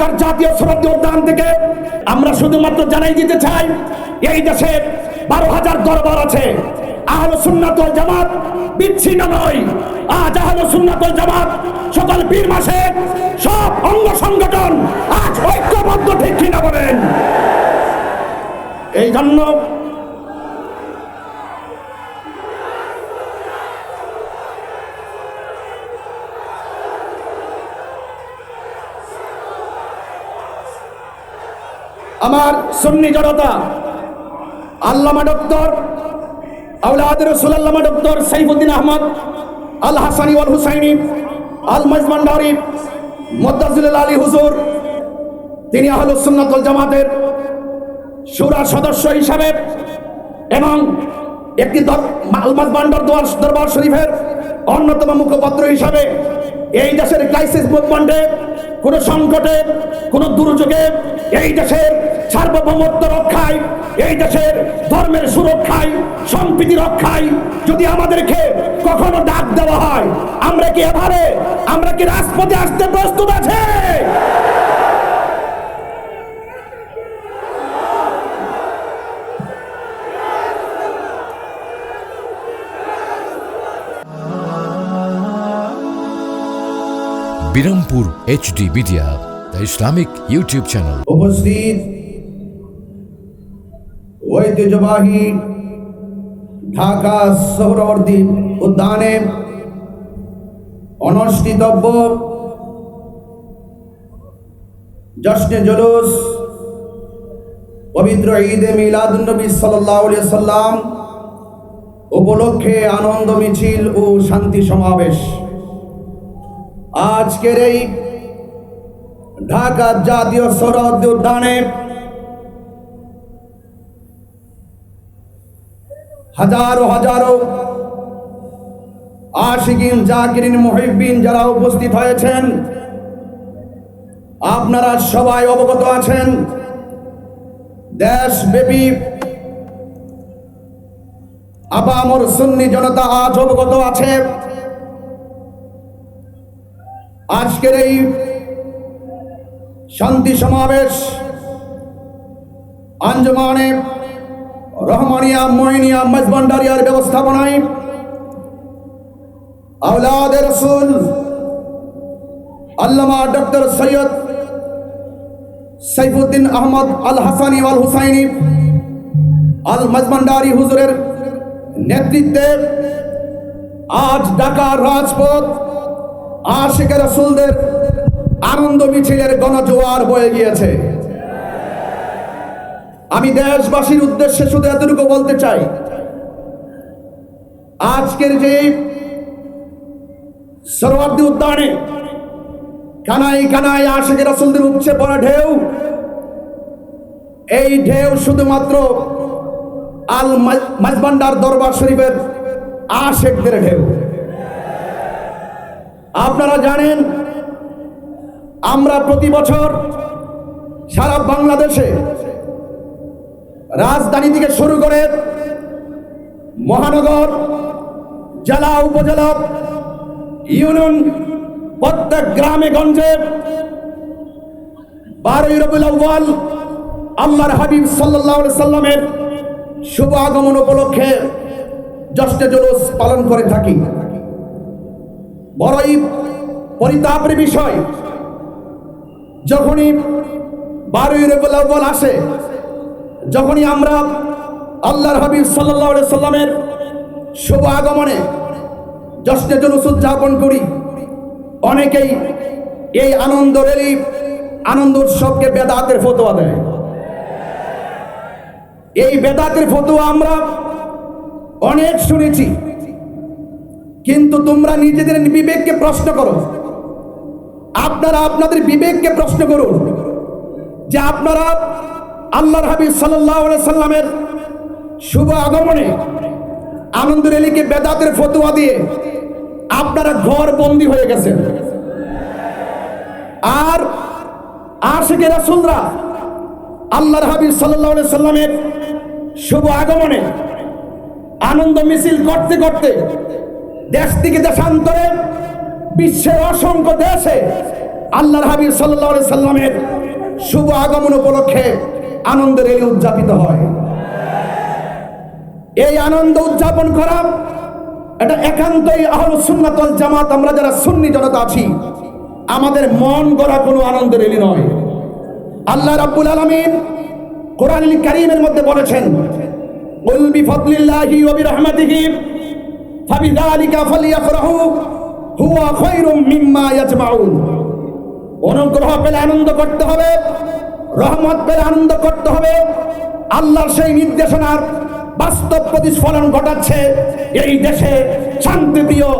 ঢাকার জাতীয় সরহদ উদ্যান থেকে আমরা শুধুমাত্র জানাই দিতে চাই, এই দেশে বারো হাজার দরবার আছে। আহল সুন্নাতল জামাত বিচ্ছিন্ন নয়। আজ আহল সুন্নাতল জামাত সকাল পীর মাসে সব অঙ্গ সংগঠন আজ ঐক্যবদ্ধ ঠিক কিনা বলেন? এই জন্য আমার সুন্নি জনতা, আল্লামা ডক্টর আউলাদ রসুল আল্লামা ডক্টর সাইফুদ্দিন আহমদ, আল হাসানি ওয়াল হুসাইনি, আল মজমান মজমান্ডারি মোদ্দাজুল আলী হুজুর, তিনি আহল সুন্নাতুল জামাতের সুরা সদস্য হিসাবে এবং একটি বান্ডার দোয়ার দরবার শরীফের অন্যতম মুখপাত্র হিসাবে এই দেশের ক্রাইসিস মুভমেন্টে কোনো সংকটে, কোনো দুর্যোগে, এই দেশের সার্বভৌমত্ব রক্ষায়, এই দেশের ধর্মের সুরক্ষায়, সম্প্রীতি রক্ষায় যদি আমাদেরকে কখনো ডাক দেওয়া হয়, আমরা কি এভাবে আমরা কি রাজপথে আসতে প্রস্তুত আছে? Birampur HD media the Islamic YouTube channel উপস্থিত ঐতিহ্যবাহী ঢাকা সোহরবর্তী উদ্যানে অনুষ্ঠিতব্য জশ্নে জুলুস, পবিত্র ঈদে মিলাদুন্নবী সাল্লাহ সাল্লাম উপলক্ষে আনন্দ মিছিল ও শান্তি সমাবেশ। আজকের এই ঢাকা জাতীয় সৌরভ উদ্যানে হাজারো হাজারো আশিকিন জাকিরিন মহিবিন যারা উপস্থিত হয়েছেন, আপনারা সবাই অবগত আছেন, দেশব্যাপী আপামর সুন্নি জনতা আজ অবগত আছে। আজকের এই শান্তি সমাবেশ আঞ্জমানে রহমানিয়া, মহিনিয়া, মজবান্ডারিয়ার ব্যবস্থাপনায় আওলাদ রসুল আল্লামা ডক্টর সৈয়দ সাইফুদ্দিন আহমদ আল হাসানি আল হুসাইনি আল মজমান্ডারি হুজুরের নেতৃত্বে আজ ঢাকার রাজপথ আশিক রসুলদের আনন্দ মিছিলের গণজোয়ার বয়ে গিয়েছে। আমি দেশবাসীর উদ্দেশ্যে শুধু এতটুকু বলতে চাই, আজকের যে সরোয়ার্দী উদ্যানে কানাই কানাই আশিক রসুলদের উপচে পড়া ঢেউ, এই ঢেউ শুধুমাত্র আল মাজবান্ডার দরবার শরীফের আশেকদের ঢেউ। আপনারা জানেন, আমরা প্রতি বছর সারা বাংলাদেশে রাজধানী থেকে শুরু করে মহানগর, জেলা, উপজেলা, ইউনিয়ন, প্রত্যেক গ্রামে, গঞ্জে, বারোই রবিউল আউ্বাল আল্লাহর হাবিব সাল্লাহ সাল্লামের শুভ আগমন উপলক্ষে জশ্নে জুলুস পালন করে থাকি। বড়ই পরিতাপের বিষয়। যখনই বারোই আউ্বাল আসে, যখনই আমরা আল্লাহর হাবিব সাল্লাহ সাল্লামের শুভ আগমনে জশ্নে জুলুস উদযাপন করি, অনেকেই এই আনন্দ রেলি, আনন্দ উৎসবকে বেদাতের ফতোয়া দেয়। এই বেদাতের ফতোয়া আমরা অনেক শুনেছি। কিন্তু তোমরা নিজেদের বিবেককে প্রশ্ন করো। আপনারা আপনাদের বিবেককে প্রশ্ন করুন যে আপনারা আল্লাহর হাবিব সাল্লাহ সাল্লামের শুভ আগমনে আনন্দ রেলিকে বেদাতের ফতোয়া দিয়ে আপনারা ঘর বন্দি হয়ে গেছেন। আর আশেকে রাসুলরা আল্লাহর হাবিব সাল্লাহ সাল্লামের শুভ আগমনে আনন্দ মিছিল করতে করতে দেশ থেকে দেশান্তরে বিশ্বের অসংখ্য দেশে আল্লাহর হাবিব আলাইহি সাল্লামের শুভ আগমন উপলক্ষে আনন্দের রেলি উদযাপিত হয়। এই আনন্দ উদযাপন করা এটা একান্তই আহল সুন্নাতল জামাত, আমরা যারা সুন্নি জনতা আছি, আমাদের মন গড়া কোনো আনন্দ রেলি নয়। আল্লাহ রাব্বুল আলামিন কোরআনুল কারীমের মধ্যে বলেছেন, কুল বিফাদলিল্লাহি ওয়া ফাবিযালিকা ফালইফরাহু হুয়া খায়রুম মিম্মা ইয়াজমাউন। অনুগ্রহ পেলে আনন্দ করতে হবে, রহমত পেলে আনন্দ করতে হবে। আল্লাহর সেই নির্দেশনার বাস্তব প্রতিস্ফলন ঘটাচ্ছে এই দেশে শান্তিপ্রিয়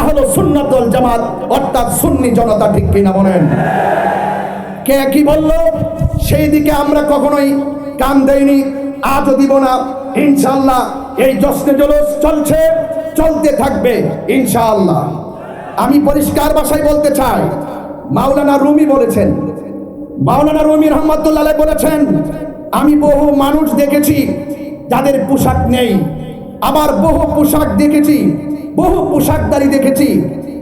আহল সুন্নাতল জামাত, অর্থাৎ সুন্নি জনতা, ঠিক কিনা বলেন? কে কি বলল? সেই দিকে আমরা কখনোই কান দেইনি, আজও দিব না। ইনশাআল্লাহ এই জশ্নে জলস চলছে। চলতে থাকবে, ইনশাআল্লাহ। আমি পরিষ্কার ভাষায় বলতে চাই, মাওলানা রুমি বলেছেন, মাওলানা রুমি রহমতুল্লাহ বলেছেন, আমি বহু মানুষ দেখেছি যাদের পোশাক নেই। আবার বহু পোশাক দেখেছি, বহু পোশাকদারি দেখেছি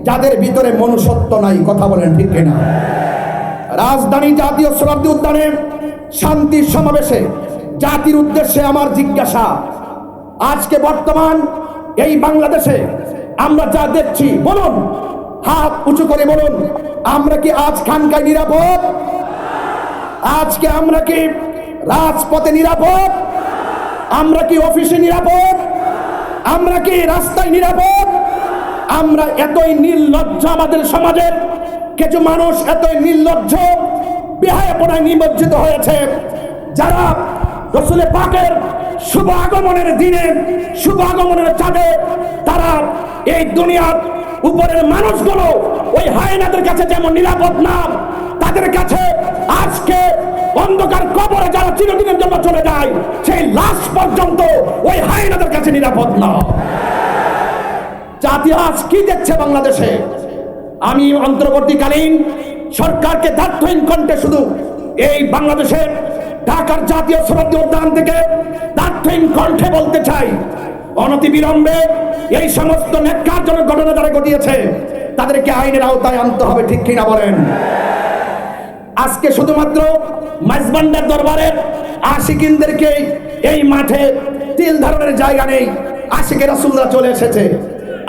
যাদের ভিতরে মনুষ্যত্ব নাই, কথা বলেন ঠিক কিনা। রাজধানী জাতীয় শতাব্দী উদ্যানে শান্তির সমাবেশে, জাতির উদ্দেশ্যে আমার জিজ্ঞাসা, আজকে বর্তমান এই বাংলাদেশে আমরা যা দেখছি, বলুন, হাত উঁচু করে বলুন, আমরা কি আজ খানকায় নিরাপদ? আজকে আমরা কি রাজপথে নিরাপদ? আমরা কি অফিসে নিরাপদ? আমরা কি রাস্তায় নিরাপদ? আমরা এতই নির্লজ্জ আমাদের সমাজের কিছু মানুষ এতই নির্লজ্জ, বেহায়াপনায় নিমজ্জিত হয়েছে। যারা রসুলের পাকের শুভ আগমনের দিনে শুভ আগমনের চাঁদে তারা এই দুনিয়ার উপরের মানুষগুলো ওই হায়নাদের কাছে যেমন নিরাপদ না, তাদের কাছে আজকে অন্ধকার কবরে যারা চিরদিনের জন্য চলে যায়, সেই লাশ পর্যন্ত ওই হায়নাদের কাছে নিরাপদ না। জাতি আজ কি দেখছে বাংলাদেশে? আমি অন্তর্বর্তীকালীন সরকারকে দায়িত্বহীন কণ্ঠে শুধু এই বাংলাদেশের ঢাকার জাতীয় সমাধি উদ্যান থেকে দায়িত্বহীন কণ্ঠে বলতে চাই, অনতি বিলম্বে এই সমস্ত ন্যাক্কারজনক ঘটনা যারা ঘটিয়েছে, তাদেরকে আইনের আওতায় আনতে হবে, ঠিক কিনা বলেন? আজকে শুধুমাত্র মাইজবান্ডার দরবারের আশিকিনদেরকে এই মাঠে তিল ধারণের জায়গা নেই আশিকে রাসুলরা চলে এসেছে।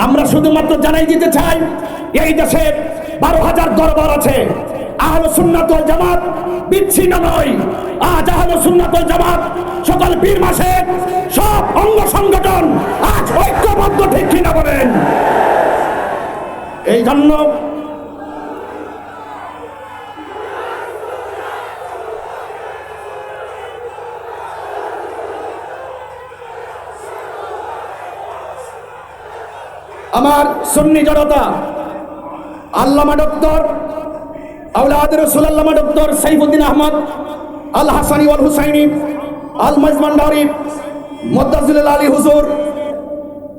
আমরা শুধুমাত্র জানাই দিতে চাই, এই দেশে বারো হাজার দরবার আছে আহল সুন্নাতল জামাত বিচ্ছিন্ন নয়। আজ আহল সুন্নাতল জামাত সকল পীর মাসে সব অঙ্গ সংগঠন আজ ঐক্যবদ্ধ, ঠিক কিনা বলেন? এই জন্য আমার সুন্নি জনতা, আল্লামা ডক্টর আউলাদ রসুল আল্লামা ডক্টর সাইফুদ্দিন আহমদ, আল হাসানি ওয়াল হুসাইনি, আল মজমান্ডারি মদ্দাজুল আলী হুজুর,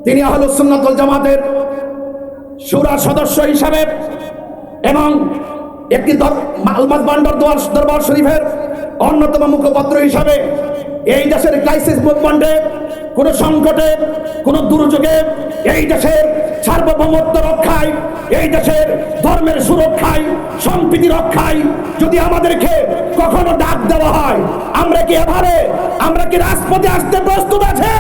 তিনি আহলুস সুন্নাতুল জামাতের সুরা সদস্য হিসাবে এবং একটি আলমাজ বান্ডার দরবার শরীফের অন্যতম মুখপত্র হিসাবে এই দেশের ক্রাইসিস মুভমেন্টে কোন সংকটে, কোন দুর্যোগে এই দেশের সার্বভৌমত্ব রক্ষায়, এই দেশের ধর্মের সুরক্ষায়, সম্প্রীতি রক্ষায় যদি আমাদেরকে কখনো ডাক দেওয়া হয়, আমরা কি এভাবে আমরা কি রাজপথে আসতে প্রস্তুত আছে?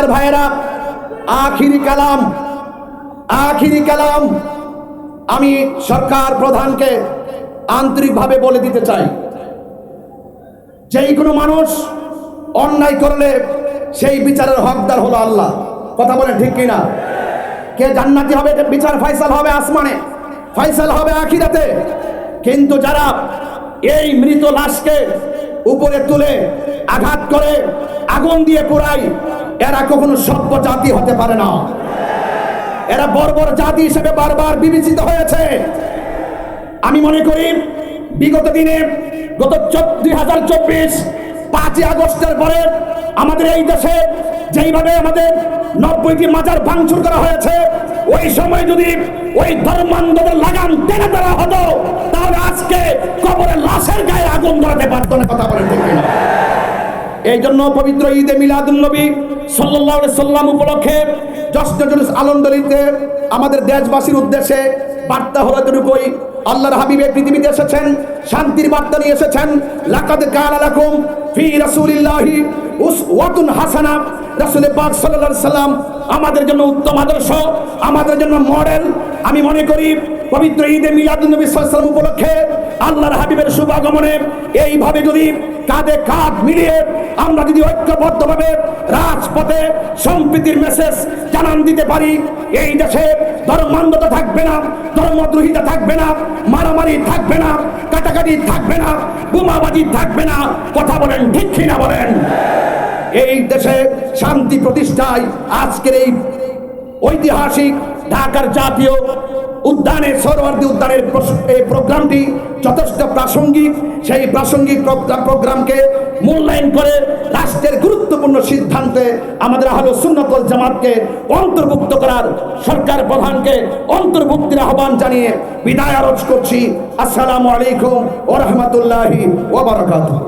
আমার ভাইয়েরা, আখিরি কালাম আখিরি কালাম আমি সরকার প্রধানকে আন্তরিকভাবে বলে দিতে চাই। যেই কোনো মানুষ অন্যায় করলে সেই বিচারের হকদার হলো আল্লাহ। কথা বলেন ঠিক কিনা? কে জান্নাতি হবে বিচার ফয়সাল হবে আসমানে ফয়সাল হবে আখিরাতে। কিন্তু যারা এই মৃত লাশকে উপরে তুলে আঘাত করে, আগুন দিয়ে পোড়ায় এরা কখনো সভ্য জাতি হতে পারে না এরা বর্বর জাতি হিসেবে বারবার বিবেচিত হয়েছে আমি মনে করি, বিগত দিনে, গত দুই হাজার চব্বিশ, পাঁচই আগস্টের পরে আমাদের এই দেশে যেইভাবে আমাদের নব্বইটি মাজার ভাঙচুর করা হয়েছে, ওই সময় যদি ওই ধর্মান্ধদের লাগাম টেনে দেওয়া হতো, তাহলে আজকে কবরে লাশের গায়ে আগুন ধরাতে পারতো না, কথা বলেন কিনা? এই জন্য পবিত্র ঈদে মিলাদুল নবী সাল্লাল্লাহু আলাইহি সাল্লাম উপলক্ষে জশ্ন জুলুস আলমদলিতে আমাদের দেশবাসীর উদ্দেশ্যে বার্তা হলো এতটুকুই। আল্লাহর হাবিবে পৃথিবীতে এসেছেন, শান্তির বার্তা নিয়ে এসেছেন। লাকাদ কানা লাকুম ফি রাসূলিল্লাহি উসওয়াতুন হাসানা। রাসূল পাক সাল্লাল্লাহু আলাইহি সাল্লাম আমাদের জন্য উত্তম আদর্শ, আমাদের জন্য মডেল। আমি মনে করি পবিত্র ঈদে মিলাদুন নবী সাল্লাল্লাহু আলাইহি উপলক্ষে আল্লাহর হাবিবের শুভাগমনে এইভাবে যদি কাঁধে কাঁধ মিলিয়ে আমরা যদি ঐক্যবদ্ধভাবে রাজপথে সম্প্রীতির মেসেজ জানান দিতে পারি, এই দেশে ধর্মান্ধতা থাকবে না, ধর্মদ্রোহিতা থাকবে না, মারামারি থাকবে না, কাটাকাটি থাকবে না, বোমাবাজি থাকবে না, কথা বলেন ঠিক কিনা বলেন? এই দেশে শান্তি প্রতিষ্ঠায় আজকের এই ঐতিহাসিক ঢাকার জাতীয় উদ্যানে সৌরবর্তী উদ্যানের এই প্রোগ্রামটি যথেষ্ট প্রাসঙ্গিক। সেই প্রাসঙ্গিক প্রোগ্রামকে মূল্যায়ন করে রাষ্ট্রের গুরুত্বপূর্ণ সিদ্ধান্তে আমাদের আহলে সুন্নতল জামাতকে অন্তর্ভুক্ত করার সরকার প্রধানকে অন্তর্ভুক্তির আহ্বান জানিয়ে বিদায় আরজ করছি। আসসালামু আলাইকুম ওরহমতুল্লাহি ওবরাকাতুহু